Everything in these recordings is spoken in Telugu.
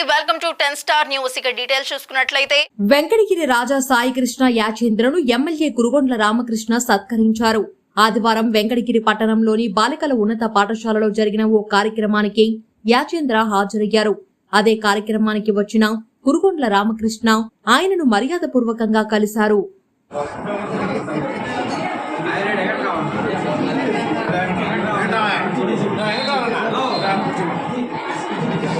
To ten star news. ఇక డీటెయిల్స్ చూసుకున్నట్లయితే వెంకటగిరి రాజా సాయికృష్ణ యాచేంద్రను ఎమ్మెల్యే కురుగొండ్ల రామకృష్ణ సత్కరించారు. ఆదివారం వెంకటగిరి పట్టణంలోని బాలికల ఉన్నత పాఠశాలలో జరిగిన ఓ కార్యక్రమానికి యాచేంద్ర హాజరయ్యారు. అదే కార్యక్రమానికి వచ్చిన కురుగొండ్ల రామకృష్ణ ఆయనను మర్యాదపూర్వకంగా కలిశారు.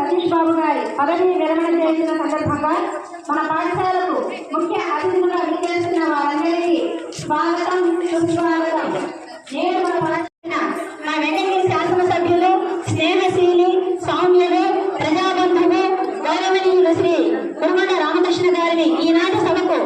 సతీష్ బాబు గారి పదవిని విరమణ చేసిన సందర్భంగా మన పాఠశాలకు ముఖ్య అతిథులుగా విచ్చేస్తున్న వారందరికీ స్వాగతం సుస్వాగతం. నేడు మన పాఠశాల మన వెంకటగిరి శాసనసభ్యులు స్నేహశీలి సౌమ్యులు ప్రజాబంధువు గౌరవనీయులు శ్రీ కురుమణ రామకృష్ణ గారిని ఈనాటి సభకు